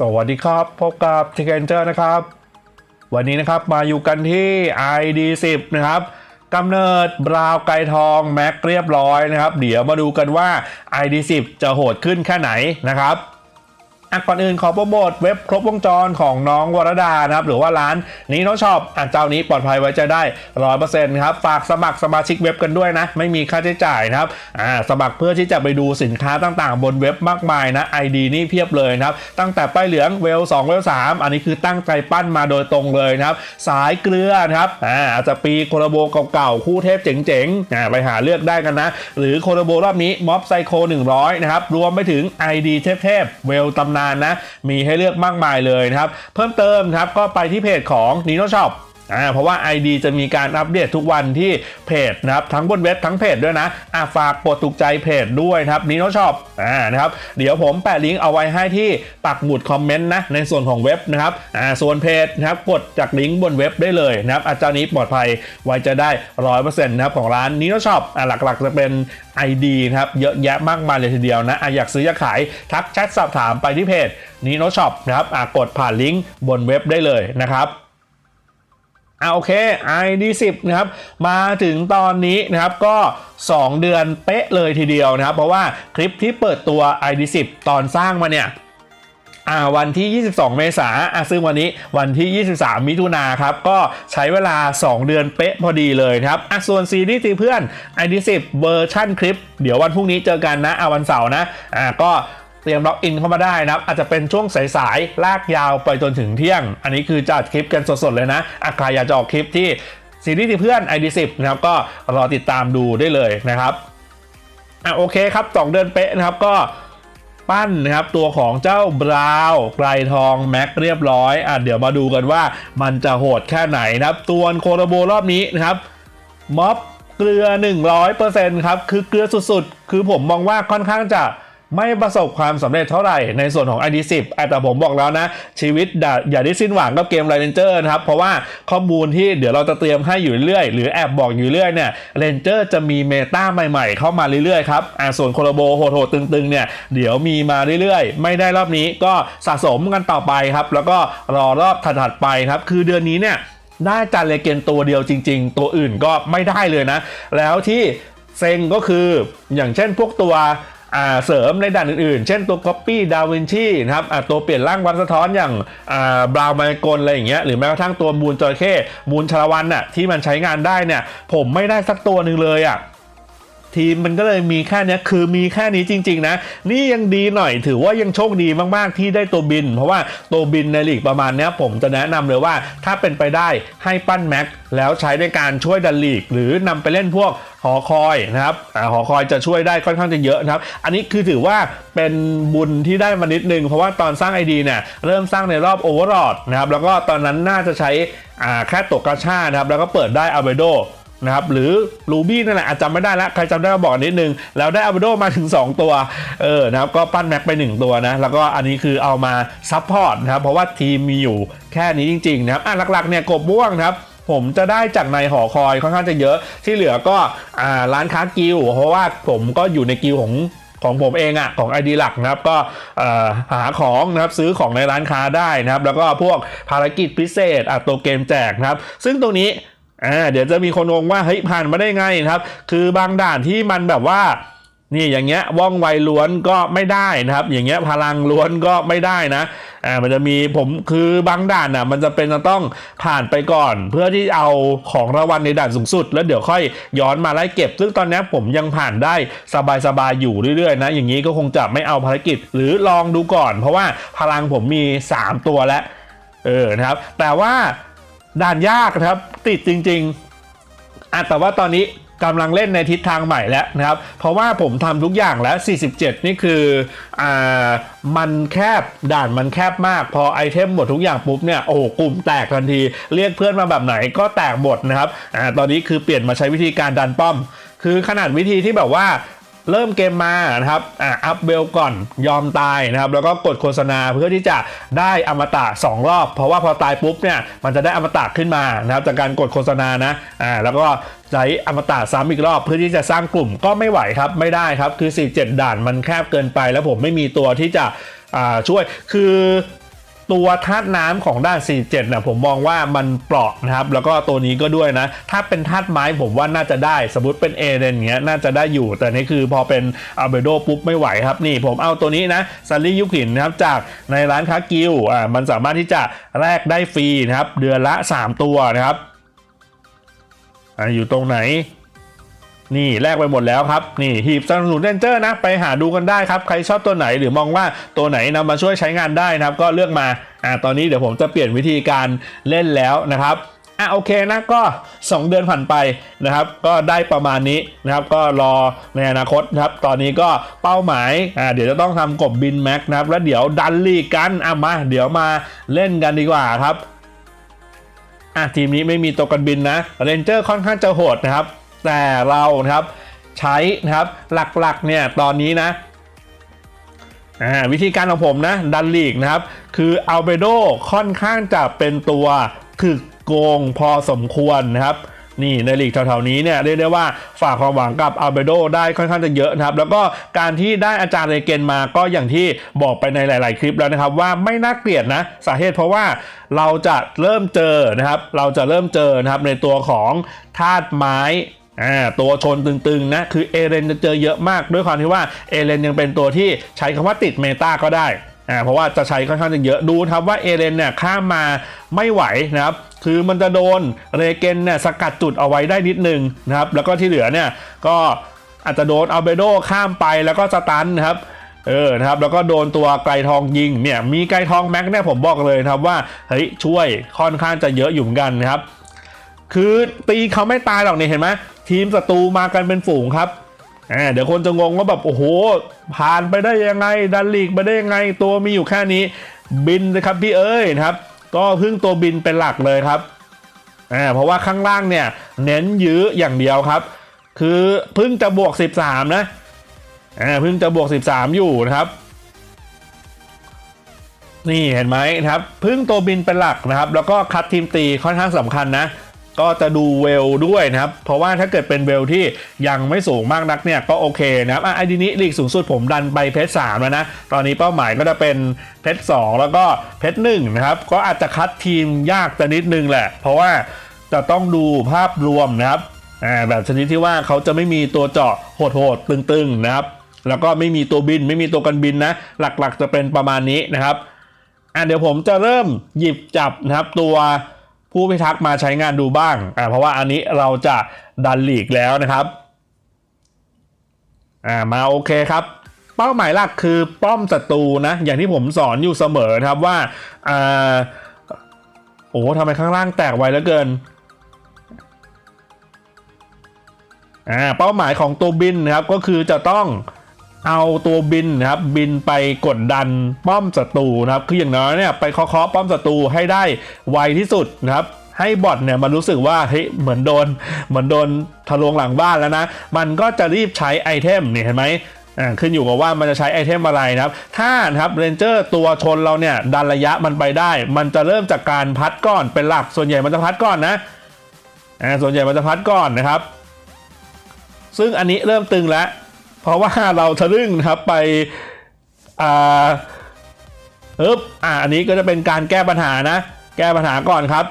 สวัสดีครับ พบกับ t ิ c k เจอร์นะครับ วันนี้นะครับมาอยู่กันที่ ID10 นะครับกำเนิดบราวไกทองแม็กเรียบร้อยนะครับ เดี๋ยวมาดูกันว่า ID10 จะโหดขึ้นแค่ไหนนะครับ อะก่อนอื่นขอโปรโมทเว็บครบวงจรของน้องวรดานะครับ หรือว่าร้านนี้น้องชอบอะเจ้านี้ปลอดภัยไว้ใจได้ร้อยเปอร์เซ็นต์ครับ ฝากสมัครสมาชิกเว็บกันด้วยนะ ไม่มีค่าใช้จ่ายนะครับอ่าสมัครเพื่อที่จะไปดูสินค้าต่างๆ บนเว็บมากมายนะ ID นี่เพียบเลยนะครับ ตั้งแต่ป้ายเหลืองเวล2เวล3อันนี้คือตั้งใจปั้นมาโดยตรงเลยนะครับ สายเกลือนะครับอ่าอาจจะปีโคโลโบเก่าๆคู่เทพเจ๋งๆอ่าไปหาเลือกได้กันนะ หรือโคโลโบรอบนี้ม็อบไซโค100นะครับรวมไปถึง ID เทพๆเวลตำนานนะ มีให้เลือกมากมายเลยนะครับ เพิ่มเติมครับก็ไปที่เพจของ Nino Shop อ่าเพราะว่า ID จะมีการอัปเดตทุกวันที่เพจนะครับทั้งบนเว็บทั้งเพจด้วยนะอ่าฝากกดถูกใจเพจด้วยนะครับ Nino Shop อ่านะครับเดี๋ยวผมแปะลิงก์เอาไว้ให้ที่ปักหมุดคอมเมนต์นะในส่วนของเว็บนะครับอ่าส่วนเพจนะครับกดจากลิงก์บนเว็บได้เลยนะครับอาจารย์นี้ปลอดภัยไว้จะได้ร้อยเปอร์เซ็นต์นะครับของร้าน Nino Shop อ่าหลักๆจะเป็น ID นะครับเยอะแยะมากมายเลยทีเดียวนะอะอยากซื้ออยากขายทักแชทสอบถามไปที่เพจ Nino Shop นะครับอ่ากดผ่านลิงก์บนเว็บได้เลยนะครับ อ่าโอเค ID10 นะครับมาถึงตอนนี้นะครับก็ 2 เดือนเป๊ะเลยทีเดียวนะครับ เพราะว่าคลิปที่เปิดตัว ID10 ตอนสร้างมาเนี่ยอ่าวันที่ 22 เมษายนอะซึ่งวันนี้วันที่ 23 มิถุนาครับ ก็ใช้เวลา 2 เดือนเป๊ะพอดีเลยนะครับอะส่วนซีรีส์ตีเพื่อน ID10 เวอร์ชั่นคลิป เดี๋ยววันพรุ่งนี้เจอกันนะอะวันเสาร์นะอ่าก็ เตรียมล็อกอินเข้ามาได้นะครับ อาจจะเป็นช่วงสายๆลากยาวไปจนถึงเที่ยง อันนี้คือจัดคลิปกันสดๆเลยนะอะใครอยากจะออกคลิปที่ซีรีส์เพื่อน ID10 นะครับก็รอติดตามดูได้เลยนะครับอะโอเคครับ2เดือนเป๊ะนะครับก็ปั้นนะครับตัวของเจ้าบราว์ไกรทองแม็กเรียบร้อยอะเดี๋ยวมาดูกันว่ามันจะโหดแค่ไหนนะครับตัวโคโรโบรอบนี้นะครับม็อบเกลือ 100%ครับ คือเกลือสุดๆ คือผมมองว่าค่อนข้างจะ ไม่ประสบความสำเร็จเท่าไหร่ในส่วนของ ID10 อะแต่ผมบอกแล้วนะ ชีวิตอย่าได้สิ้นหวังกับเกมไรเนเจอร์นะครับ เพราะว่าข้อมูลที่เดี๋ยวเราจะเตรียมให้อยู่เรื่อยหรือแอบบอกอยู่เรื่อยเนี่ยเรนเจอร์จะมีเมตาใหม่ๆ เข้ามาเรื่อยๆครับอะส่วนโคโลโบโหดๆตึงๆเนี่ยเดี๋ยวมีมาเรื่อยๆ ไม่ได้รอบนี้ก็สะสมกันต่อไปครับ แล้วก็รอรอบถัดๆไปครับ คือเดือนนี้เนี่ยได้จานเลเกนตัวเดียวจริง ๆ ตัวอื่นก็ไม่ได้เลยนะ แล้วที่เซ็งก็คืออย่างเช่นพวกตัว เสริมในด่านอื่นๆ เช่นตัว Copy Da Vinci นะครับตัวเปลี่ยนร่างวันสะท้อนอย่างบราวน์ไมกลอะไรอย่างเงี้ยหรือแม้กระทั่งตัวมูลจระเข้มูลชลวันน่ะที่มันใช้งานได้เนี่ยผมไม่ได้สักตัวหนึ่งเลยอะ ทีมมันก็เลยมีแค่นี้คือมีแค่นี้จริง ๆ นะ นี่ยังดีหน่อยถือว่ายังโชคดีมากๆที่ได้ตัวบิน เพราะว่าตัวบินในลีกประมาณนี้ผมจะแนะนำเลยว่าถ้าเป็นไปได้ให้ปั้นแม็กแล้วใช้ในการช่วยดันลีก หรือนำไปเล่นพวกหอคอยนะครับหอคอยจะช่วยได้ค่อนข้างจะเยอะนะครับ อันนี้คือถือว่าเป็นบุญที่ได้มานิดนึง เพราะว่าตอนสร้างไอดีเนี่ยเริ่มสร้างในรอบโอเวอร์ o อดนะครับแล้วก็ตอนนั้นน่าจะใช้แค่ตกกระชานะครับแล้วก็เปิดได้อัลเบโด นะครับหรือลูบี้นั่นแหละอาจจำไม่ได้แล้วใครจำได้ก็บอกนิดนึง แล้วได้อัลเบโดมาถึง 2 ตัวเออนะครับก็ปั้นแม็กไป 1 ตัวนะ แล้วก็อันนี้คือเอามาซับพอร์ตนะครับ เพราะว่าทีมมีอยู่แค่นี้จริง ๆ นะครับอะหลักๆเนี่ยกบม่วงนะครับผมจะได้จากในหอคอยค่อนข้างจะเยอะที่เหลือก็อ่าร้านค้ากิลเพราะว่าผมก็อยู่ในกิลของของผมเองอะของ ID หลักนะครับก็หาของนะครับซื้อของในร้านค้าได้นะครับ แล้วก็พวกภารกิจพิเศษอะตัวเกมแจกนะครับ ซึ่งตรงนี้ อ่าเดี๋ยวจะมีคนงงว่าเฮ้ยผ่านมาได้ไงครับ คือบางด่านที่มันแบบว่านี่อย่างเงี้ยว่องไวล้วนก็ไม่ได้นะครับ อย่างเงี้ยพลังล้วนก็ไม่ได้นะอ่ามันจะมีผมคือบางด่านน่ะมันจะเป็นจะต้องผ่านไปก่อน เพื่อที่เอาของรางวัลในด่านสูงสุด แล้วเดี๋ยวค่อยย้อนมาไล่เก็บ ซึ่งตอนนี้ผมยังผ่านได้สบายๆอยู่เรื่อยๆนะอย่างนี้ก็คงจะไม่เอาภารกิจหรือลองดูก่อน เพราะว่าพลังผมมี 3 ตัวแล้วเออนะครับ แต่ว่า ด่านยากนะครับ ติดจริงๆอะแต่ว่าตอนนี้กำลังเล่นในทิศทางใหม่แล้วนะครับ เพราะว่าผมทำทุกอย่างแล้ว 47 นี่คืออ่ามันแคบด่านมันแคบมาก พอไอเทมหมดทุกอย่างปุ๊บเนี่ยโอ้โหกลุ่มแตกทันที เรียกเพื่อนมาแบบไหนก็แตกหมดนะครับอ่าตอนนี้คือเปลี่ยนมาใช้วิธีการดันป้อม คือขนาดวิธีที่แบบว่า เริ่มเกมมานะครับอ่าอัพเบลก่อนยอมตายนะครับ แล้วก็กดโฆษณาเพื่อที่จะได้อมตะ2รอบ เพราะว่าพอตายปุ๊บเนี่ยมันจะได้อมตะขึ้นมานะครับจากการกดโฆษณานะอ่าแล้วก็ใช้อมตะซ้ำอีกรอบเพื่อที่จะสร้างกลุ่มก็ไม่ไหวครับไม่ได้ครับคือ 47 ด่านมันแคบเกินไป แล้วผมไม่มีตัวที่จะอ่าช่วยคือ ตัวธาตุน้ำของด้าน 47นะผมมองว่ามันเปราะนะครับแล้วก็ตัวนี้ก็ด้วยนะ ถ้าเป็นธาตุไม้ผมว่าน่าจะได้ สมมติเป็นเอเดนเงี้ยน่าจะได้อยู่ แต่นี่คือพอเป็นอัลเบโดปุ๊บไม่ไหวครับนี่ผมเอาตัวนี้นะซันลี่ยุคินนะครับจากในร้านค้ากิลอ่ามันสามารถที่จะแลกได้ฟรีนะครับเดือนละ 3 ตัวนะครับอ่าอยู่ตรงไหน นี่แลกไปหมดแล้วครับ นี่หีบสนับสนุนเรนเจอร์นะ ไปหาดูกันได้ครับ ใครชอบตัวไหนหรือมองว่าตัวไหนนำมาช่วยใช้งานได้นะครับ ก็เลือกมาอ่าตอนนี้เดี๋ยวผมจะเปลี่ยนวิธีการเล่นแล้วนะครับอะโอเคนะก็ 2 เดือนผ่านไปนะครับก็ได้ประมาณนี้นะครับก็รอในอนาคตนะครับตอนนี้ก็เป้าหมายอ่าเดี๋ยวจะต้องทำกบบินแม็กนะครับแล้วเดี๋ยวดันลีกกันอะมาเดี๋ยวมาเล่นกันดีกว่าครับอะทีมนี้ไม่มีตัวกันบินนะเรนเจอร์ค่อนข้างจะโหดนะครับ แต่เรานะครับใช้นะครับหลักๆเนี่ยตอนนี้นะวิธีการของผมนะดันลีกนะครับ คืออัลเบโดค่อนข้างจะเป็นตัวถึกโกงพอสมควรนะครับนี่ในลีกแถวๆนี้เนี่ยเรียกได้ว่าฝากความหวังกับอัลเบโดได้ค่อนข้างจะเยอะนะครับ แล้วก็การที่ได้อาจารย์เรเกนมาก็อย่างที่บอกไปในหลาย ๆ คลิปแล้วนะครับ ว่าไม่น่าเกลียดนะสาเหตุเพราะว่าเราจะเริ่มเจอนะครับ เราจะเริ่มเจอนะครับในตัวของธาตุไม้ อ่าตัวชนตึงๆนะคือเอเรนจะเจอเยอะมากด้วยความที่ว่าเอเรนยังเป็นตัวที่ใช้คำว่าติดเมตาก็ได้อ่าเพราะว่าจะใช้ค่อนข้างจะเยอะดูครับว่าเอเรนเนี่ยข้ามมาไม่ไหวนะครับคือมันจะโดนเรเกนเนี่ยสกัดจุดเอาไว้ได้นิดนึงนะครับแล้วก็ที่เหลือเนี่ยก็อาจจะโดนอัลเบโดข้ามไปแล้วก็สตันนะครับเออนะครับแล้วก็โดนตัวไกลทองยิงเนี่ยมีไกลทองแม็กเนี่ยผมบอกเลยครับว่าเฮ้ยช่วยค่อนข้างจะเยอะอยู่เหมือนกันนะครับ คือตีเขาไม่ตายหรอกเนี่ยเห็นไหมทีมศัตรูมากันเป็นฝูงครับอ่าเดี๋ยวคนจะงงว่าแบบโอ้โห ผ่านไปได้ยังไง ดันลีกไปได้ยังไง ตัวมีอยู่แค่นี้ บินเลยครับพี่เอ้ยนะครับ ก็พึ่งตัวบินเป็นหลักเลยครับอ่าเพราะว่าข้างล่างเนี่ยเน้นยื้ออย่างเดียวครับ คือพิ่งจะบวก 13 นะอ่าพิ่งจะบวก 13 อยู่นะครับนี่เห็นไหมนะครับพึ่งตัวบินเป็นหลักนะครับ แล้วก็คัดทีมตีค่อนข้างสำคัญนะ ก็จะดูเวลด้วยนะครับ เพราะว่าถ้าเกิดเป็นเวลที่ยังไม่สูงมากนักเนี่ยก็โอเคนะครับไอ้ดีนี้ลีกสูงสุดผมดันไปเพชรสามแล้วนะ ตอนนี้เป้าหมายก็จะเป็นเพชรสองแล้วก็เพชรหนึ่งนะครับ ก็อาจจะคัดทีมยากแต่นิดนึงแหละ เพราะว่าจะต้องดูภาพรวมนะครับอ่าแบบชนิดที่ว่าเขาจะไม่มีตัวเจาะโหดๆตึงๆนะครับ แล้วก็ไม่มีตัวบินไม่มีตัวกันบินนะ หลักๆจะเป็นประมาณนี้นะครับอะเดี๋ยวผมจะเริ่มหยิบจับนะครับตัว ผู้พิทักษ์มาใช้งานดูบ้างอะเพราะว่าอันนี้เราจะดันลีกแล้วนะครับอ่ามาโอเคครับเป้าหมายหลักคือป้อมศัตรูนะ อย่างที่ผมสอนอยู่เสมอครับว่าอ่าโอ้ทำไมข้างล่างแตกไวเหลือเกินอ่าเป้าหมายของตัวบินนะครับก็คือจะต้อง เอาตัวบินนะครับบินไปกดดันป้อมศัตรูนะครับคืออย่างน้อยเนี่ยไปเคาะป้อมศัตรูให้ได้ไวที่สุดนะครับให้บอทเนี่ยมันรู้สึกว่าเฮ้ยเหมือนโดน เหมือนโดนทะลวงหลังบ้านแล้วนะ มันก็จะรีบใช้ไอเทมเนี่ยเห็นไหมอ่าขึ้นอยู่กับว่ามันจะใช้ไอเทมอะไรนะครับ ถ้านะครับเรนเจอร์ตัวชนเราเนี่ยดันระยะมันไปได้ มันจะเริ่มจากการพัดก่อนเป็นหลักส่วนใหญ่มันจะพัดก่อนนะอ่าส่วนใหญ่มันจะพัดก่อนนะครับ ซึ่งอันนี้เริ่มตึงแล้ว เพราะว่าเราทะลึ่งนะครับไปอ่าเอ๊บอ่าอันนี้ก็จะเป็นการแก้ปัญหานะ แก้ปัญหาก่อนครับ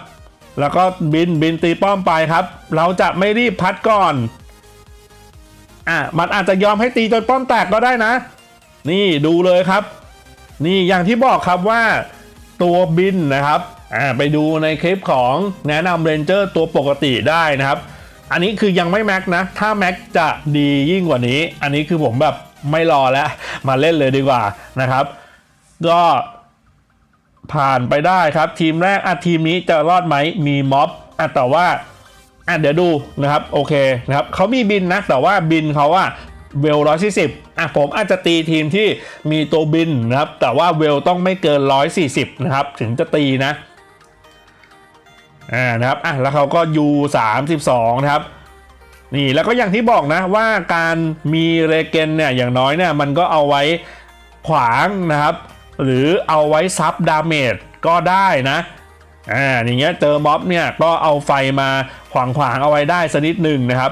แล้วก็บินบินตีป้อมไปครับ เราจะไม่รีบพัดก่อนอะมันอาจจะยอมให้ตีจนป้อมแตกก็ได้นะ นี่ดูเลยครับ นี่อย่างที่บอกครับว่าตัวบินนะครับอ่าไปดูในคลิปของแนะนำเรนเจอร์ตัวปกติได้นะครับ อันนี้คือยังไม่แม็กนะ ถ้าแม็กจะดียิ่งกว่านี้ อันนี้คือผมแบบไม่รอแล้ว มาเล่นเลยดีกว่านะครับ ก็ผ่านไปได้ครับ ทีมแรกอะทีมนี้จะรอดไหมมีม็อบอะแต่ว่าอะเดี๋ยวดูนะครับโอเคนะครับเขามีบินนะ แต่ว่าบินเขาอะเวลร้อยสี่สิบอะผมอาจจะตีทีมที่มีตัวบินนะครับ แต่ว่าเวลต้องไม่เกินร้อยสี่สิบนะครับ ถึงจะตีนะ อ่านะครับอะแล้วเขาก็ U 3 2 นะครับนี่แล้วก็อย่างที่บอกนะว่าการมีเรเกนเนี่ยอย่างน้อยเนี่ยมันก็เอาไว้ขวางนะครับ หรือเอาไว้ซับดาเมจก็ได้นะอ่าอย่างเงี้ยเจอม็อบเนี่ยก็เอาไฟมาขวางขวางๆเอาไว้ได้สักนิดหนึ่งนะครับ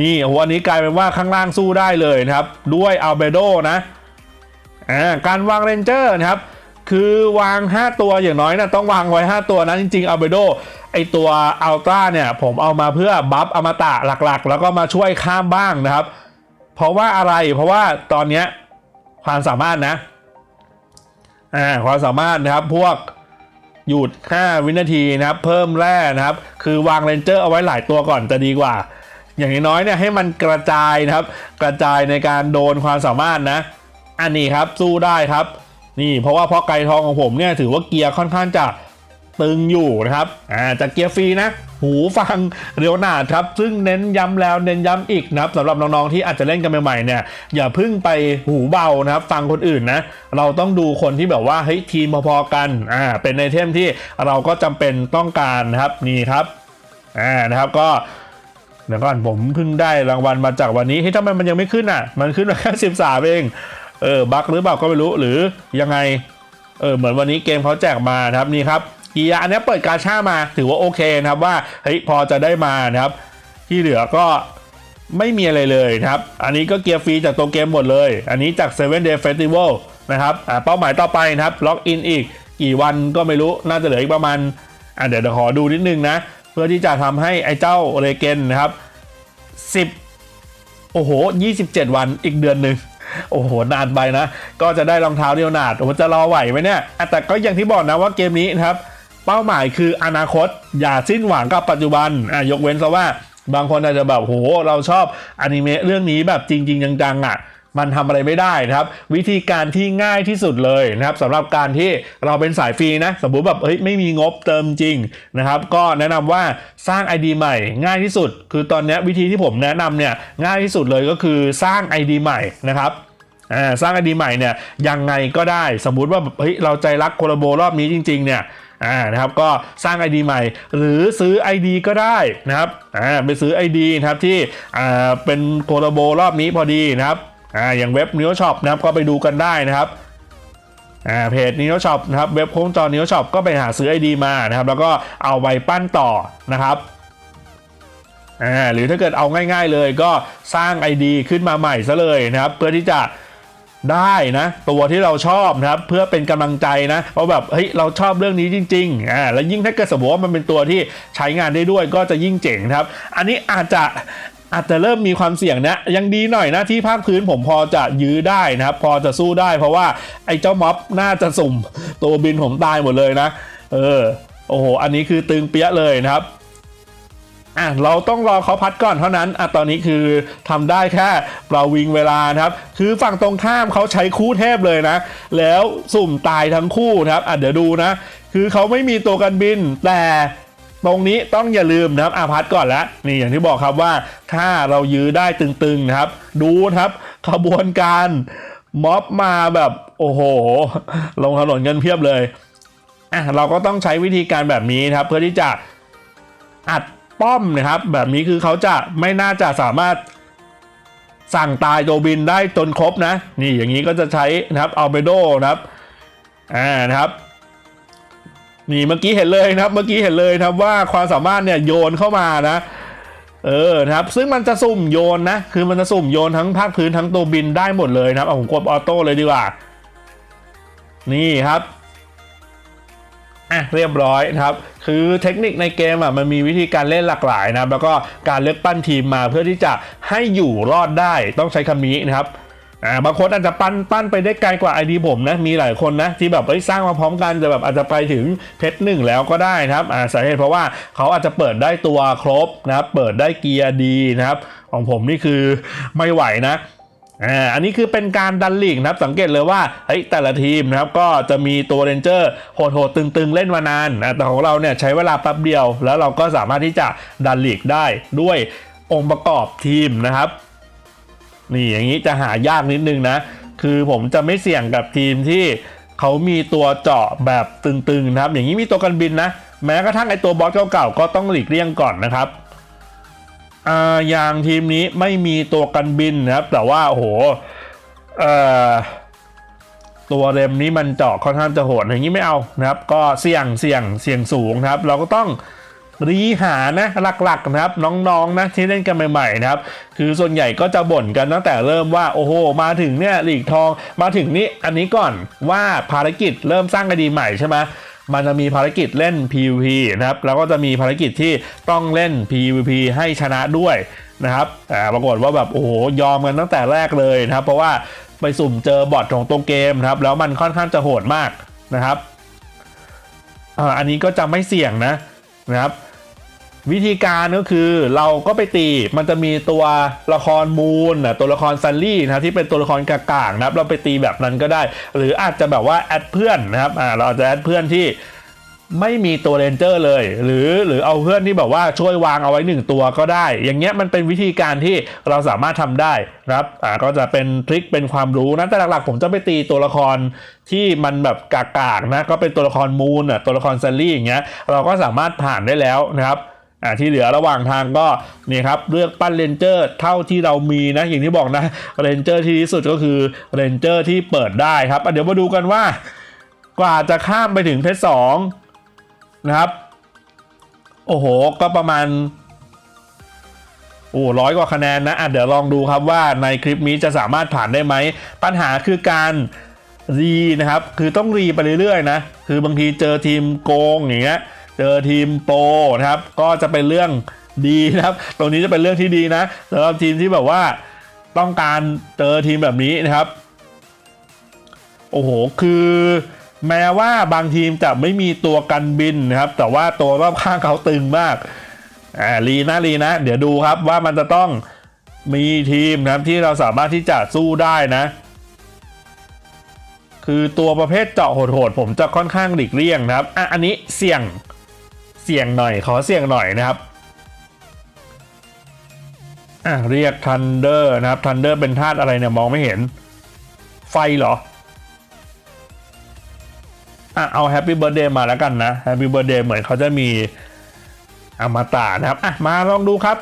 นี่โอ้โหอันนี้กลายเป็นว่าข้างล่างสู้ได้เลยนะครับ ด้วยอัลเบโดนะอ่าการวางเรนเจอร์นะครับ คือวาง 5 ตัวอย่างน้อยนะต้องวางไว้ 5 ตัวนะจริงๆอัลเบโดไอตัวอัลตร้าเนี่ย ผมเอามาเพื่อบัฟอมตะหลักๆ แล้วก็มาช่วยข้ามบ้างนะครับ เพราะว่าอะไรเพราะว่าตอนเนี้ยความสามารถนะอ่าความสามารถนะครับพวกหยุด5วินาทีนะครับ เพิ่มแร่นะครับ คือวางเรนเจอร์เอาไว้หลายตัวก่อนจะดีกว่า อย่างน้อยเนี่ยให้มันกระจายนะครับ กระจายในการโดนความสามารถนะ อันนี้ครับสู้ได้ครับ นี่เพราะว่าเพราะไก่ทองของผมเนี่ยถือว่าเกียร์ค่อนข้างจะตึงอยู่นะครับอ่าจากเกียร์ฟรีนะ หูฟังเรียวนาดครับ ซึ่งเน้นย้ำแล้วเน้นย้ำอีกนะครับสำหรับน้องๆที่อาจจะเล่นกันใหม่ๆเนี่ยอย่าพึ่งไปหูเบานะครับฟังคนอื่นนะ เราต้องดูคนที่แบบว่าเฮ้ยทีมพอๆกันอ่าเป็นไอเทมที่เราก็จำเป็นต้องการนะครับนี่ครับอ่านะครับก็เดี๋ยวก่อนผมเพิ่งได้รางวัลมาจากวันนี้เฮ้ยทำไมมันยังไม่ขึ้นอะ มันขึ้นมาแค่สิบสามเอง เออบั๊กหรือเปล่าก็ไม่รู้หรือยังไงเออเหมือนวันนี้เกมเขาแจกมานะครับนี่ครับกียร์อันนี้เปิดกาชามาถือว่าโอเคนะครับว่าเฮ้ยพอจะได้มานะครับ ที่เหลือก็ไม่มีอะไรเลยครับ อันนี้ก็เกียร์ฟรีจากตัวเกมหมดเลย อันนี้จาก 7 Day Festival นะครับอ่าเป้าหมายต่อไปนะครับล็อกอินอีกกี่วันก็ไม่รู้น่าจะเหลืออีกประมาณอ่าเดี๋ยวเดี๋ยวขอดูนิดนึงนะ เพื่อที่จะทำให้ไอ้เจ้าเรเกนนะครับ 10 โอ้โห 27 วันอีกเดือนหนึ่ง โอ้โห นานไปนะ ก็จะได้รองเท้าเดียวนาดโอ้จะรอไหวไหมเนี่ย แต่ก็อย่างที่บอกนะว่าเกมนี้นะครับ เป้าหมายคืออนาคต อย่าสิ้นหวังกับปัจจุบันอะยกเว้นซะว่า บางคนอาจจะแบบโห เราชอบอนิเมะเรื่องนี้แบบจริง ๆ จังๆอะ มันทำอะไรไม่ได้นะครับ วิธีการที่ง่ายที่สุดเลยนะครับสำหรับการที่เราเป็นสายฟรีนะ สมมุติแบบเฮ้ยไม่มีงบเติมจริงนะครับ ก็แนะนำว่าสร้าง ID ใหม่ง่ายที่สุด คือตอนนี้วิธีที่ผมแนะนำเนี่ยง่ายที่สุดเลยก็คือสร้าง ID ใหม่นะครับอ่าสร้าง ID ใหม่เนี่ยยังไงก็ได้สมมุติว่าเฮ้ยเราใจรักโคลาโบรอบนี้จริง ๆ เนี่ยอ่านะครับก็สร้าง ID ใหม่ หรือซื้อ ID ก็ได้นะครับอ่าไปซื้อ ID นะครับที่อ่าเป็นโคลาโบรอบนี้พอดีนะครับ อ่าอย่างเว็บ n e o Shop นะครับก็ไปดูกันได้นะครับอ่าเพจ n e o Shop นะครับเว็บโค้งจอ n e o Shop ก็ไปหาซื้อ ID มานะครับ แล้วก็เอาไว้ปั้นต่อนะครับอ่าหรือถ้าเกิดเอาง่ายๆเลยก็สร้าง ID ขึ้นมาใหม่ซะเลยนะครับ เพื่อที่จะได้นะตัวที่เราชอบนะครับเพื่อเป็นกำลังใจนะว่าะแบบเฮ้ยเราชอบเรื่องนี้จริงๆอ่าแล้วยิ่งถ้าเกิดสมมติว่ามันเป็นตัวที่ใช้งานได้ด้วยก็จะยิ่งเจ๋งครับ อันนี้อาจจะ อาจจะเริ่มมีความเสี่ยงนะ ยังดีหน่อยนะที่ภาคพื้นผมพอจะยื้อได้นะครับ พอจะสู้ได้ เพราะว่าไอ้เจ้าม็อบน่าจะสุ่ม ตัวบินผมตายหมดเลยนะ เออ โอ้โห อันนี้คือตึงเปี้ยเลยนะครับอะเราต้องรอเขาพัดก่อนเท่านั้นอะตอนนี้คือทำได้แค่เราวิงเวลานะครับ คือฝั่งตรงข้ามเขาใช้คู่เทพเลยนะ แล้วสุ่มตายทั้งคู่นะครับอะเดี๋ยวดูนะ คือเขาไม่มีตัวกันบินแต่ ตรงนี้ต้องอย่าลืมนะครับอาพัดก่อนแล้วนี่อย่างที่บอกครับว่าถ้าเรายื้อได้ตึงๆนะครับ ดูครับขบวนการม็อบมาแบบโอ้โห ลงถนนกันเพียบเลยอะเราก็ต้องใช้วิธีการแบบนี้นะครับ เพื่อที่จะอัดป้อมนะครับ แบบนี้คือเขาจะไม่น่าจะสามารถสั่งตายโดบินได้จนครบนะ นี่อย่างนี้ก็จะใช้นะครับอัลเบโดนะครับอ่านะครับ นี่เมื่อกี้เห็นเลยนะครับ เมื่อกี้เห็นเลยนะครับว่าความสามารถเนี่ยโยนเข้ามานะเออนะครับซึ่งมันจะสุ่มโยนนะคือมันจะสุ่มโยนทั้งภาคพื้นทั้งตัวบินได้หมดเลยนะครับเอาผมกดออโต้เลยดีกว่า นี่ครับอะเรียบร้อยนะครับ คือเทคนิคในเกมอะมันมีวิธีการเล่นหลากหลายนะแล้วก็การเลือกปั้นทีมมาเพื่อที่จะให้อยู่รอดได้ต้องใช้คำนี้นะครับ อ่าบางคนอาจจะปั้นปั้นไปได้ไกลกว่าไอดีผมนะมีหลายคนนะที่แบบเอ้ยสร้างมาพร้อมกันจะแบบอาจจะไปถึงเพชรหนึ่งแล้วก็ได้นะครับอ่าสาเหตุเพราะว่าเขาอาจจะเปิดได้ตัวครบนะครับเปิดได้เกียร์ดีนะครับ ของผมนี่คือไม่ไหวนะอ่าอันนี้คือเป็นการดันลีกนะครับสังเกตเลยว่าเฮ้ยแต่ละทีมนะครับก็จะมีตัวเรนเจอร์โหดๆตึงๆ เล่นมานานนะแต่ของเราเนี่ยใช้เวลาแป๊บเดียว แล้วเราก็สามารถที่จะดันลีกได้ด้วยองค์ประกอบทีมนะครับ นี่อย่างนี้จะหายากนิดนึงนะ คือผมจะไม่เสี่ยงกับทีมที่เขามีตัวเจาะแบบตึงๆนะครับ อย่างนี้มีตัวกันบินนะ แม้กระทั่งไอตัวบอสเก่าๆก็ต้องหลีกเลี่ยงก่อนนะครับอ่าอย่างทีมนี้ไม่มีตัวกันบินนะครับ แต่ว่าโหเอ่อตัวเรมนี้มันเจาะค่อนข้างจะโหดอย่างนี้ไม่เอานะครับ ก็เสี่ยงเสี่ยงเสี่ยงสูงนะครับ เราก็ต้อง รีหานะหลักๆนะครับน้องๆนะที่เล่นกันใหม่ๆนะครับคือส่วนใหญ่ก็จะบ่นกันตั้งแต่เริ่มว่าโอ้โหมาถึงเนี่ยหลีกทองมาถึงนี่อันนี้ก่อนว่าภารกิจเริ่มสร้างคดีใหม่ใช่ไหมมันจะมีภารกิจเล่น PVP นะครับแล้วก็จะมีภารกิจที่ต้องเล่น PVP ให้ชนะด้วยนะครับอ่าปรากฏว่าแบบโอ้โหยอมกันตั้งแต่แรกเลยนะครับเพราะว่าไปสุ่มเจอบอทของตัวเกมนะครับแล้วมันค่อนข้างจะโหดมากนะครับอ่าอันนี้ก็จะไม่เสี่ยงนะนะครับ วิธีการก็คือเราก็ไปตีมันจะมีตัวละครมูนนะตัวละครซันลี่นะครับที่เป็นตัวละครกากางๆนะครับ เราไปตีแบบนั้นก็ได้ หรืออาจจะแบบว่าแอดเพื่อนนะครับอ่าเราอาจจะแอดเพื่อนที่ไม่มีตัวเรนเจอร์เลย หรือหรือเอาเพื่อนที่แบบว่าช่วยวางเอาไว้หนึ่งตัวก็ได้ อย่างเงี้ยมันเป็นวิธีการที่เราสามารถทำได้นะครับอ่าก็จะเป็นทริคเป็นความรู้นะแต่หลักๆ ผมจะไปตีตัวละครที่มันแบบกากๆนะก็เป็นตัวละครมูนอะตัวละครซันลี่อย่างเงี้ยเราก็สามารถผ่านได้แล้วนะครับ อ่าที่เหลือระหว่างทางก็นี่ครับเลือกปั้นเรนเจอร์เท่าที่เรามีนะอย่างที่บอกนะเรนเจอร์ที่ดีสุดก็คือเรนเจอร์ที่เปิดได้ครับอะเดี๋ยวมาดูกันว่ากว่าจะข้ามไปถึงเพชรสองนะครับ โอ้โห ก็ประมาณโอ้ร้อยกว่าคะแนนนะอะเดี๋ยวลองดูครับว่าในคลิปนี้จะสามารถผ่านได้ไหม ปัญหาคือการรีนะครับ คือต้องรีไปเรื่อยๆนะ คือบางทีเจอทีมโกงอย่างเงี้ย เจอทีมโปรนะครับ ก็จะเป็นเรื่องดีนะครับ ตรงนี้จะเป็นเรื่องที่ดีนะสำหรับทีมที่แบบว่าต้องการเจอทีมแบบนี้นะครับ โอ้โห คือแม้ว่าบางทีมจะไม่มีตัวกันบินนะครับ แต่ว่าตัวรอบข้างเขาตึงมากอ่าลีนะลีนะ เดี๋ยวดูครับว่ามันจะต้องมีทีมนะครับที่เราสามารถที่จะสู้ได้นะ คือตัวประเภทเจาะโหดๆผมจะค่อนข้างหลีกเลี่ยงนะครับอะอันนี้เสี่ยง เสี่ยงหน่อยขอเสี่ยงหน่อยนะครับอะเรียกทันเดอร์นะครับทันเดอร์เป็นธาตุอะไรเนี่ยมองไม่เห็น ไฟเหรออะเอาแฮปปี้เบิร์ดเดย์มาแล้วกันนะแฮปปี้เบิร์ดเดย์เหมือนเขาจะมีอมตะนะครับอะมาลองดูครับ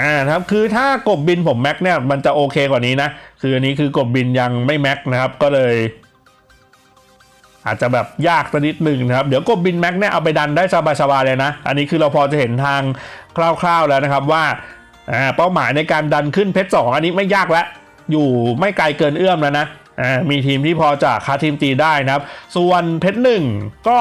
อ่าครับคือถ้ากบบินผมแม็กเนี่ยมันจะโอเคกว่านี้นะ คืออันนี้คือกบบินยังไม่แม็กนะครับ ก็เลย อาจจะแบบยากสักนิดหนึ่งนะครับ เดี๋ยวกบบินแม็กเนี่ยเอาไปดันได้สบายๆเลยนะ อันนี้คือเราพอจะเห็นทางคร่าวๆแล้วนะครับว่าเป้าหมายในการดันขึ้นเพชรสองอันนี้ไม่ยากแล้ว อยู่ไม่ไกลเกินเอื้อมแล้วนะมีทีมที่พอจะคาทีมตีได้นะครับ ส่วนเพชรหนึ่งก็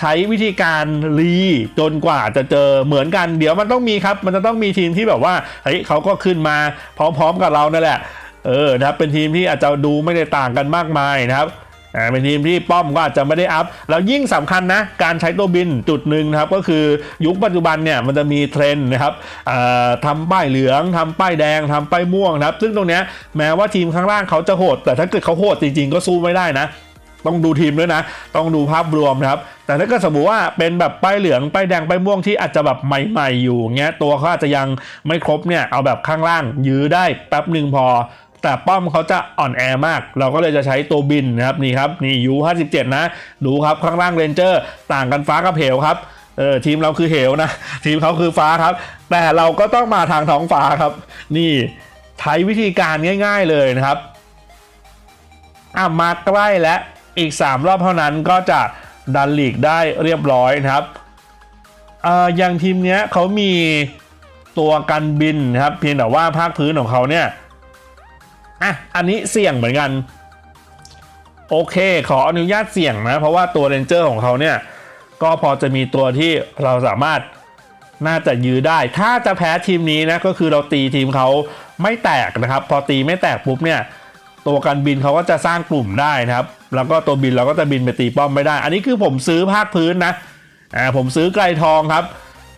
ใช้วิธีการรีจนกว่าจะเจอเหมือนกัน เดี๋ยวมันต้องมีครับ มันจะต้องมีทีมที่แบบว่าเฮ้ยเขาก็ขึ้นมาพร้อมๆกับเรานั่นแหละเออนะครับเป็นทีมที่อาจจะดูไม่ได้ต่างกันมากมายนะครับ อ่าเป็นทีมที่ป้อมก็อาจจะไม่ได้อัพ แล้วยิ่งสำคัญนะ การใช้ตัวบินจุดหนึ่งนะครับ ก็คือยุคปัจจุบันเนี่ยมันจะมีเทรนด์นะครับทำป้ายเหลืองทำป้ายแดงทำป้ายม่วงนะครับ ซึ่งตรงเนี้ยแม้ว่าทีมข้างล่างเขาจะโหด แต่ถ้าเกิดเขาโหดจริงๆ ก็สู้ไม่ได้นะ ต้องดูทีมด้วยนะ ต้องดูภาพรวมนะครับ แต่ถ้าเกิดสมมติว่าเป็นแบบป้ายเหลืองป้ายแดงป้ายม่วงที่อาจจะแบบใหม่ ๆ อยู่เงี้ยตัวเขาอาจจะยังไม่ครบเนี่ยเอาแบบข้างล่างยื้อได้แป๊บหนึ่งพอ แต่ป้อมเขาจะอ่อนแอมาก เราก็เลยจะใช้ตัวบินนะครับนี่ครับนี่ยู57 นะ ดูครับข้างล่างเรนเจอร์ต่างกันฟ้ากับเหวครับเออทีมเราคือเหวนะ ทีมเขาคือฟ้าครับ แต่เราก็ต้องมาทางท้องฟ้าครับ นี่ใช้วิธีการง่าย ๆเลยนะครับอะมาใกล้แล้วอีก 3 รอบเท่านั้นก็จะดันลีกได้เรียบร้อยนะครับเอ่ออย่างทีมเนี้ยเขามีตัวกันบินนะครับ เพียงแต่ว่าภาคพื้นของเขาเนี่ย อะอันนี้เสี่ยงเหมือนกันโอเค ขออนุญาตเสี่ยงนะ เพราะว่าตัวเรนเจอร์ของเขาเนี่ย ก็พอจะมีตัวที่เราสามารถน่าจะยื้อได้ ถ้าจะแพ้ทีมนี้นะ ก็คือเราตีทีมเขาไม่แตกนะครับ พอตีไม่แตกปุ๊บเนี่ย ตัวการบินเขาก็จะสร้างกลุ่มได้นะครับ แล้วก็ตัวบินเราก็จะบินไปตีป้อมไม่ได้ อันนี้คือผมซื้อภาคพื้นนะอ่าผมซื้อไกลทองครับ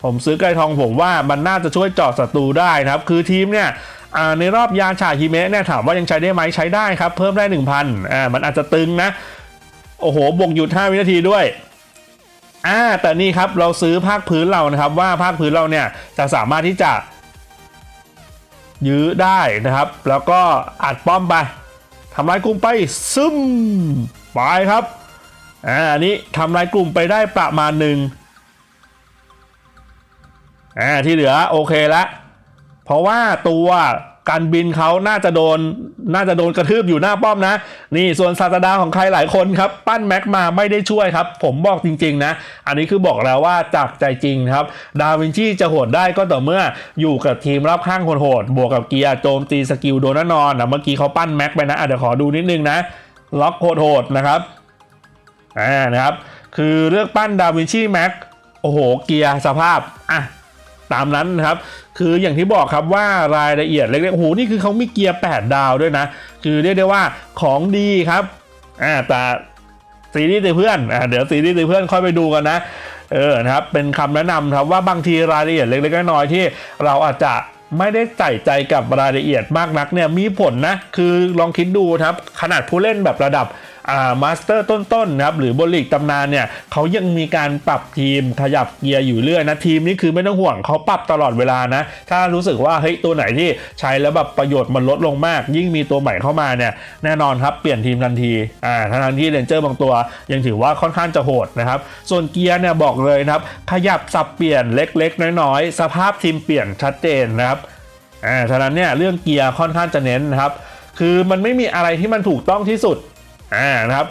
ผมซื้อไกลทองผมว่ามันน่าจะช่วยเจาะศัตรูได้นะครับ คือทีมเนี่ย ในรอบยาชาฮิเมะเนี่ยถามว่ายังใช้ได้ไหมใช้ได้ครับ เพิ่มได้ 1,000อ่ามันอาจจะตึงนะ โอ้โหบวกหยุด 5 วินาทีด้วยอ่าแต่นี่ครับเราซื้อภาคพื้นเรานะครับ ว่าภาคพื้นเราเนี่ยจะสามารถที่จะยื้อได้นะครับ แล้วก็อัดป้อมไปทำลายกลุ่มไปซึมไปครับอ่าอันนี้ทำลายกลุ่มไปได้ประมาณหนึ่งอ่าที่เหลือโอเคและ เพราะว่าตัวการบินเขาน่าจะโดน น่าจะโดนกระทืบอยู่หน้าป้อมนะ นี่ส่วนศาสตาดาของใครหลายคนครับ ปั้นแม็กมาไม่ได้ช่วยครับ ผมบอกจริง ๆ นะ อันนี้คือบอกแล้วว่าจากใจจริงครับ ดาวินชีจะโหดได้ก็ต่อเมื่ออยู่กับทีมรอบข้างโหดๆบวกกับเกียร์โจมตีสกิลโดนแน่นอนนะเมื่อกี้เขาปั้นแม็กไปนะอะเดี๋ยวขอดูนิดนึงนะ ล็อกโหดๆนะครับอ่านะครับ คือเลือกปั้นดาวินชีแม็กโอ้โหเกียร์สภาพอะ ตามนั้นนะครับ คืออย่างที่บอกครับว่ารายละเอียดเล็กๆโอ้โหนี่คือเขามีเกียร์ 8 ดาวด้วยนะ คือเรียกได้ว่าของดีครับอ่าแต่ซีรีส์ตีเพื่อนอ่าเดี๋ยวซีรีส์ตีเพื่อนค่อยไปดูกันนะเออนะครับเป็นคำแนะนำครับว่าบางทีรายละเอียดเล็กๆน้อยๆที่เราอาจจะไม่ได้ใส่ใจกับรายละเอียดมากนักเนี่ยมีผลนะ คือลองคิดดูครับขนาดผู้เล่นแบบระดับ มาสเตอร์ต้นๆนะครับหรือบลีกตำนานเนี่ยเขายังมีการปรับทีมขยับเกียร์อยู่เรื่อยนะทีมนี่คือไม่ต้องห่วงเขาปรับตลอดเวลานะ ถ้ารู้สึกว่าเฮ้ยตัวไหนที่ใช้แล้วแบบประโยชน์มันลดลงมาก ยิ่งมีตัวใหม่เข้ามาเนี่ยแน่นอนครับเปลี่ยนทีมทันทีอ่าทั้งที่เรนเจอร์บางตัว ยังถือว่าค่อนข้างจะโหดนะครับส่วนเกียร์เนี่ยบอกเลยนะครับขยับสับเปลี่ยนเล็กๆ น้อยๆ สภาพทีมเปลี่ยนชัดเจนนะครับอ่าฉะนั้นเนี่ยเรื่องเกียร์ค่อนข้างจะเน้นนะครับคือมันไม่มีอะไรที่มันถูกต้องที่สุด อ่านะครับ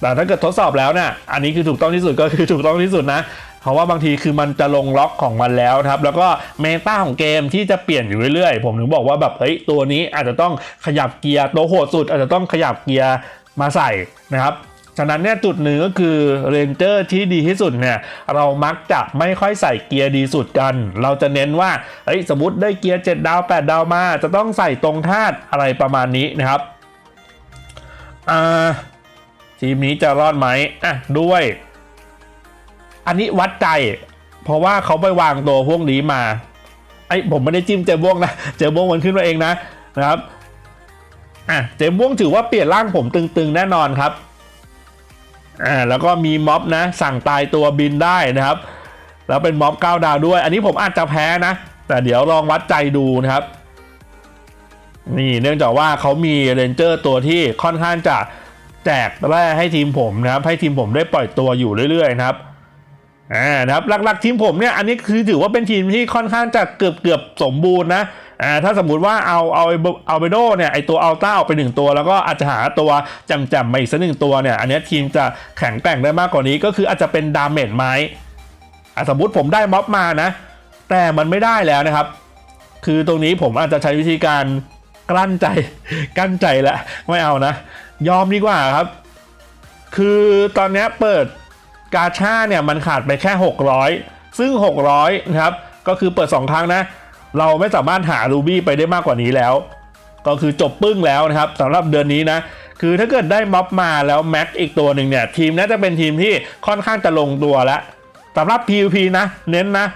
แต่ถ้าเกิดทดสอบแล้วเนี่ยอันนี้คือถูกต้องที่สุดก็คือถูกต้องที่สุดนะเพราะว่าบางทีคือมันจะลงล็อกของมันแล้วครับ แล้วก็เมตาของเกมที่จะเปลี่ยนอยู่เรื่อยๆ ผมถึงบอกว่าแบบเฮ้ยตัวนี้อาจจะต้องขยับเกียร์ตัวโหดสุด อาจจะต้องขยับเกียร์มาใส่นะครับฉะนั้นเนี่ยจุดหนึ่งก็คือเรนเจอร์ที่ดีที่สุดเนี่ยเรามักจะไม่ค่อยใส่เกียร์ดีสุดกัน เราจะเน้นว่าเฮ้ยสมมติได้เกียร์ 7 ดาว 8 ดาวมา จะต้องใส่ตรงธาตุอะไรประมาณนี้นะครับ อ่าทีมนี้จะรอดไหมอะด้วย อันนี้วัดใจ เพราะว่าเขาไปวางตัวพวกนี้มา ไอ้ผมไม่ได้จิ้มเจมบวงนะ เจมบ้วงมันขึ้นมาเองนะนะครับ อะเจมบวงถือว่าเปลี่ยนร่างผมตึงๆแน่นอนครับ อ่าแล้วก็มีม็อบนะ สั่งตายตัวบินได้นะครับ แล้วเป็นม็อบเก้าดาวด้วย อันนี้ผมอาจจะแพ้นะ แต่เดี๋ยวลองวัดใจดูนะครับ นี่เนื่องจากว่าเขามีเรนเจอร์ตัวที่ค่อนข้างจะแจกแร่ให้ทีมผมนะครับให้ทีมผมได้ปล่อยตัวอยู่เรื่อยๆนะครับอ่านะครับหลักๆทีมผมเนี่ยอันนี้คือถือว่าเป็นทีมที่ค่อนข้างจะเกือบเกือบสมบูรณ์นะอ่าถ้าสมมุติว่าเอาเอาเอาเบโดเนี่ยไอตัวอัลต้าออกไปหนึ่งตัว แล้วก็อาจจะหาตัวจำจำๆมาอีกสักหนึ่งตัวเนี่ยอันนี้ทีมจะแข็งแกร่งได้มากกว่านี้ ก็คืออาจจะเป็นดาเมจไม้อะสมมุติผมได้ม็อบมานะ แต่มันไม่ได้แล้วนะครับ คือตรงนี้ผมอาจจะใช้วิธีการ กลั้นใจ กลั้นใจแล้วไม่เอานะ ยอมดีกว่าครับ คือตอนนี้เปิดกาชาเนี่ยมันขาดไปแค่ 600 ซึ่ง 600นะครับก็คือเปิด 2 ครั้งนะ เราไม่สามารถหารูบี้ไปได้มากกว่านี้แล้ว ก็คือจบปึ้งแล้วนะครับสำหรับเดือนนี้นะ คือถ้าเกิดได้ม็อบมาแล้วแม็กอีกตัวหนึ่งเนี่ย ทีมน่าจะเป็นทีมที่ค่อนข้างจะลงตัวแล้วสำหรับ PVP นะ เน้นนะ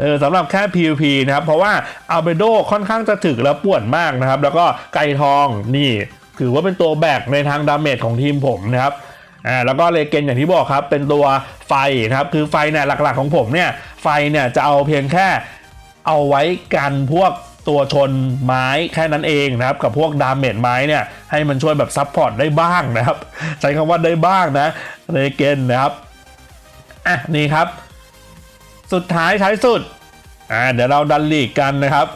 เออสำหรับแค่ PVP นะครับเพราะว่าอัลเบโดค่อนข้างจะถึกและป่วนมากนะครับ แล้วก็ไก่ทองนี่ถือว่าเป็นตัวแบกในทางดาเมจของทีมผมนะครับอ่าแล้วก็เลเกนอย่างที่บอกครับ เป็นตัวไฟนะครับ คือไฟเนี่ยหลักๆของผมเนี่ยไฟเนี่ยจะเอาเพียงแค่เอาไว้กันพวกตัวชนไม้แค่นั้นเองนะครับ กับพวกดาเมจไม้เนี่ยให้มันช่วยแบบซับพอร์ตได้บ้างนะครับ ใช้คำว่าได้บ้างนะเลเกนนะครับอะนี่ครับ สุดท้ายท้ายสุดอ่าเดี๋ยวเราดันลีกกันนะครับ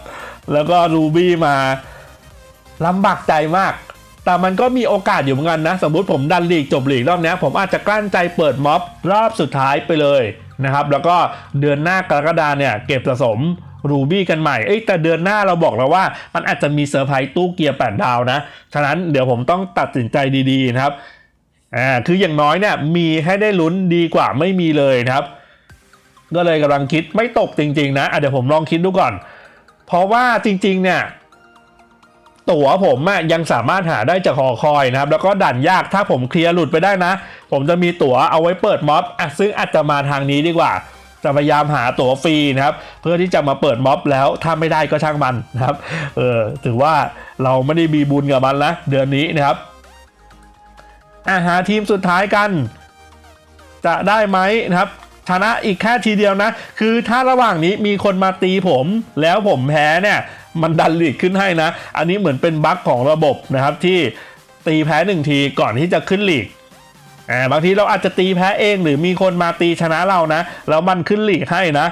แล้วก็รูบี้มาลำบากใจมาก แต่มันก็มีโอกาสอยู่เหมือนกันนะ สมมุติผมดันลีกจบลีกรอบนี้ผมอาจจะกลั้นใจเปิดม็อบรอบสุดท้ายไปเลยนะครับ แล้วก็เดือนหน้ากรกฎาเนี่ยเก็บสะสมรูบี้กันใหม่ เอ้ยแต่เดือนหน้าเราบอกแล้วว่า มันอาจจะมีเซอร์ไพรส์ตู้เกียร์ 8 ดาวนะ ฉะนั้นเดี๋ยวผมต้องตัดสินใจดีๆนะครับ อ่า คืออย่างน้อยเนี่ยมีให้ได้ลุ้นดีกว่าไม่มีเลยนะครับ ก็เลยกำลังคิดไม่ตกจริง ๆ นะะเดี๋ยวผมลองคิดดูก่อน เพราะว่าจริง ๆ เนี่ยตั๋วผมอะยังสามารถหาได้จากหอคอยนะครับ แล้วก็ด่านยากถ้าผมเคลียร์หลุดไปได้นะ ผมจะมีตั๋วเอาไว้เปิดม็อบอะซึ่งอาจจะมาทางนี้ดีกว่า จะพยายามหาตั๋วฟรีนะครับ เพื่อที่จะมาเปิดม็อบแล้วถ้าไม่ได้ก็ช่างมันนะครับเออถือว่าเราไม่ได้มีบุญกับมันนะเดือนนี้นะครับอะหาทีมสุดท้ายกัน จะได้ไหมนะครับ ชนะอีกแค่ทีเดียวนะ คือถ้าระหว่างนี้มีคนมาตีผม แล้วผมแพ้เนี่ยมันดันลีกขึ้นให้นะ อันนี้เหมือนเป็นบั๊กของระบบนะครับที่ตีแพ้หนึ่งทีก่อนที่จะขึ้นลีกอ่าบางทีเราอาจจะตีแพ้เองหรือมีคนมาตีชนะเรานะ แล้วมันขึ้นลีกให้นะ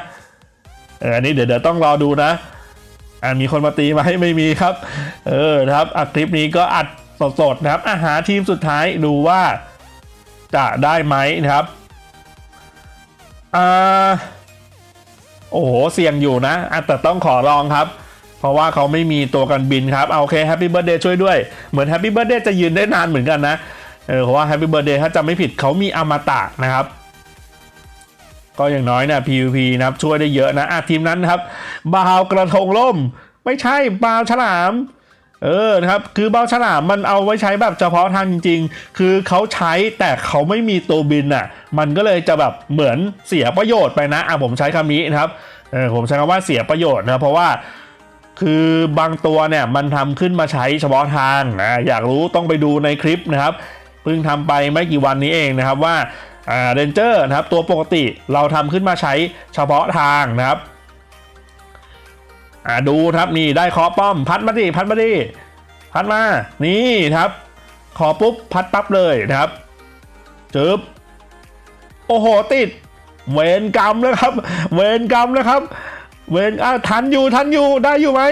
เอออันนี้เดี๋ยวเดี๋ยวต้องรอดูนะอ่ามีคนมาตีไหมไม่มีครับ เออครับอะคลิปนี้ก็อัดสดๆนะครับอาหาทีมสุดท้ายดูว่าจะได้ไหมนะครับ อ่าโอ้โห เสี่ยงอยู่นะอะแต่ต้องขอลองครับ เพราะว่าเขาไม่มีตัวกันบินครับเอาโอเคแฮปปี้เบิร์ดเดย์ช่วยด้วย เหมือนแฮปปี้เบิร์ดเดย์จะยืนได้นานเหมือนกันนะ เออเพราะว่าแฮปปี้เบิร์ดเดย์ถ้าจำไม่ผิดเขามีอมตะนะครับ ก็อย่างน้อยนี่ย PVP นะครับช่วยได้เยอะนะอะทีมนั้นครับบาวกระทงล่ม ไม่ใช่บาวฉลาม เออนะครับคือบาวฉลามมันเอาไว้ใช้แบบเฉพาะทางจริง ๆ คือเขาใช้แต่เขาไม่มีตัวบินอะ มันก็เลยจะแบบเหมือนเสียประโยชน์ไปนะอะผมใช้คำนี้นะครับเออผมใช้คำว่าเสียประโยชน์นะเพราะว่าคือบางตัวเนี่ยมันทำขึ้นมาใช้เฉพาะทางนะอยากรู้ต้องไปดูในคลิปนะครับเพิ่งทำไปไม่กี่วันนี้เองนะครับว่าอ่าเรนเจอร์นะครับตัวปกติเราทำขึ้นมาใช้เฉพาะทางนะครับ อ่าดูครับนี่ได้เคอป้อมพัดมาดิพัดมาดิพัดมา นี่ครับ ขอปุ๊บพัดปั๊บเลยนะครับจึบโอ้โหติด เวรกรรมแล้วครับ เวรกรรมแล้วครับ เวรอะทันอยู่ทันอยู่ได้อยู่ไหม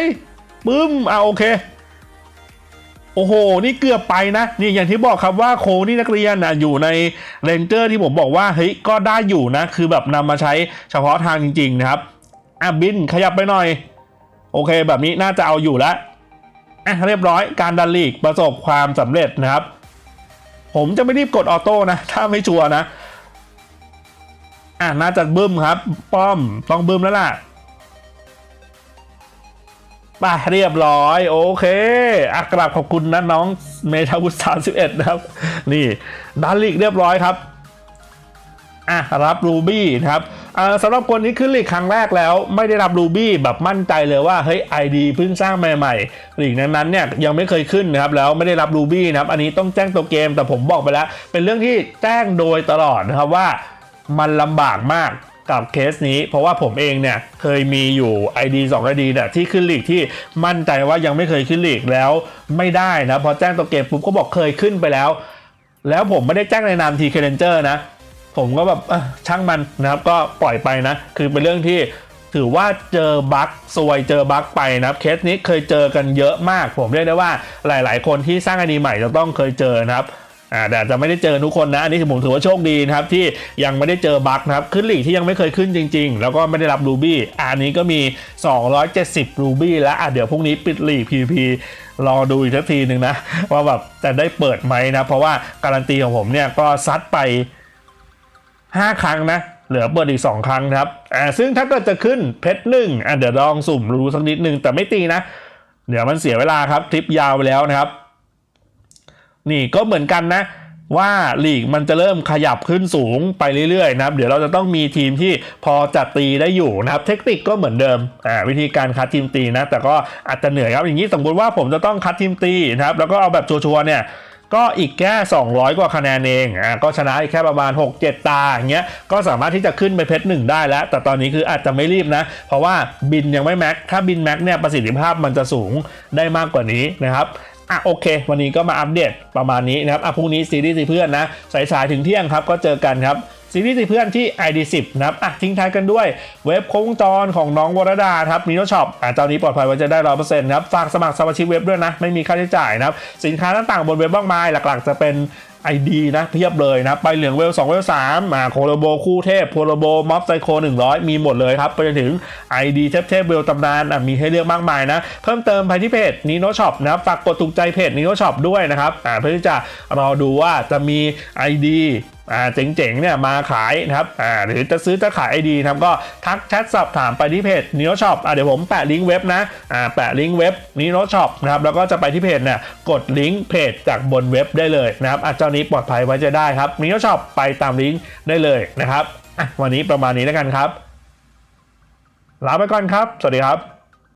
ปึ้มอะโอเคโอ้โห นี่เกือบไปนะ นี่อย่างที่บอกครับว่าโคนี่นักเรียนนะอยู่ในเรนเจอร์ที่ผมบอกว่าเฮ้ยก็ได้อยู่นะ คือแบบนำมาใช้เฉพาะทางจริง ๆ นะครับ อะบินขยับไปหน่อย โอเค แบบนี้น่าจะเอาอยู่แล้วอะเรียบร้อยการดันลีกประสบความสำเร็จนะครับ ผมจะไม่รีบกดออโต้นะ ถ้าไม่ชัวร์นะอะน่าจะบึ้มครับ ป้อมต้องบึ้มแล้วล่ะไปเรียบร้อย โอเคอักราบขอบคุณนะน้องเมทาวุฒสามสิบเอ็ดนะครับ นี่ดันลีกเรียบร้อยครับอะรับรูบี้นะครับ สำหรับคนที่ขึ้นลีกครั้งแรกแล้วไม่ได้รับรูบี้แบบมั่นใจเลยว่าเฮ้ยไอดีเพิ่งสร้างใหม่ๆลีกนั้นๆเนี่ยยังไม่เคยขึ้นนะครับแล้วไม่ได้รับรูบี้นะครับอันนี้ต้องแจ้งตัวเกมแต่ผมบอกไปแล้ว เป็นเรื่องที่แจ้งโดยตลอดนะครับว่ามันลำบากมากกับเคสนี้ เพราะว่าผมเองเนี่ยเคยมีอยู่ ID 2 ID เนี่ยที่ขึ้นลีกที่มั่นใจว่ายังไม่เคยขึ้นลีกแล้วไม่ได้นะพอแจ้งตัวเกมปุ๊บก็บอกเคยขึ้นไปแล้ว แล้วผมไม่ได้แจ้งในนามทีเคเดนเจอร์นะ ผมก็แบบช่างมันนะครับก็ปล่อยไปนะ คือเป็นเรื่องที่ถือว่าเจอบั๊กซวยเจอบั๊กไปนะครับเคสนี้เคยเจอกันเยอะมาก ผมเรียกได้ว่าหลาย ๆ คนที่สร้างไอดีใหม่จะต้องเคยเจอนะครับอาแต่จจะไม่ได้เจอทุกคนนะอันนี้ผมถือว่าโชคดีนะครับที่ยังไม่ได้เจอบั๊กนะครับขึ้นหลีกที่ยังไม่เคยขึ้นจริง ๆ แล้วก็ไม่ได้รับรูบี้อันนี้ก็มี 270รูบี้แล้วอะเดี๋ยวพรุ่งนี้ปิดหลีก PVP รอดูอีกสักทีหนึ่งนะว่าแบบจะได้เปิดไหมนะเพราะว่าการันตีของผมเนี่ยก็ซัดไป 5 ครั้งนะ เหลือเปิดอีก 2 ครั้งครับอ่าซึ่งถ้าเกิดจะขึ้นเพชรหนึ่งอะเดี๋ยวลองสุ่มรู้สักนิดนึงแต่ไม่ตีนะ เดี๋ยวมันเสียเวลาครับคลิปยาวไปแล้วนะครับ นี่ก็เหมือนกันนะว่าลีกมันจะเริ่มขยับขึ้นสูงไปเรื่อยๆนะครับ เดี๋ยวเราจะต้องมีทีมที่พอจะตีได้อยู่นะครับ เทคนิคก็เหมือนเดิมอ่าวิธีการคัดทีมตีนะ แต่ก็อาจจะเหนื่อยครับอย่างนี้สมมติว่าผมจะต้องคัดทีมตีนะครับ แล้วก็เอาแบบชัวร์ๆเนี่ย ก็อีกแค่ 200 กว่าคะแนนเองอะก็ชนะอีกแค่ประมาณ 6-7 ตาอย่างเงี้ยก็สามารถที่จะขึ้นไปเพชรหนึ่งได้แล้ว แต่ตอนนี้คืออาจจะไม่รีบนะ เพราะว่าบินยังไม่แม็กถ้าบินแม็กเนี่ยประสิทธิภาพมันจะสูงได้มากกว่านี้นะครับอะโอเค วันนี้ก็มาอัปเดตประมาณนี้นะครับอะพรุ่งนี้ซีรีส์เพื่อนนะสายๆถึงเที่ยงครับก็เจอกันครับ ซีรีส์เพื่อนที่ ID10 นะครับอะทิ้งท้ายกันด้วย เว็บโค้งจรของน้องวรดาครับมีโนช็อปอะเจ้านี้ปลอดภัยไว้จะได้ร้อยเปอร์เซ็นต์ครับฝากสมัครสมาชิกเว็บด้วยนะ ไม่มีค่าใช้จ่ายนะครับ สินค้าต่างๆบนเว็บมากมายหลักๆ จะเป็น ID นะเพียบเลยนะ ไปเหลืองเวล 2 เวล3อ่าโคโลโบคู่เทพโคโลโบม็อบไซโค 100 มีหมดเลยครับ ไปจนถึง ID เทพเทพเวลตำนานอะมีให้เลือกมากมายนะ เพิ่มเติมไปที่เพจนีโนช็อปนะฝากกดถูกใจเพจนีโนช็อปด้วยนะครับอ่าเพื่อที่จะรอดูว่าจะมี ID อ่า เจ๋งๆเนี่ยมาขายนะครับหรือจะซื้อจะขาย ID นะครับก็ทักแชทสอบถามไปที่เพจนีโนช็อปเดี๋ยวผมแปะลิงก์เว็บนะแปะลิงก์เว็บนีโนช็อปนะครับแล้วก็จะไปที่เพจเนี่ยกดลิงก์เพจจากบนเว็บได้เลยนะครับเจ้านี้ปลอดภัยไว้จะได้ครับนีโนช็อปไปตามลิงก์ได้เลยนะครับวันนี้ประมาณนี้แล้วกันครับลาไปก่อนครับ สวัสดีครับ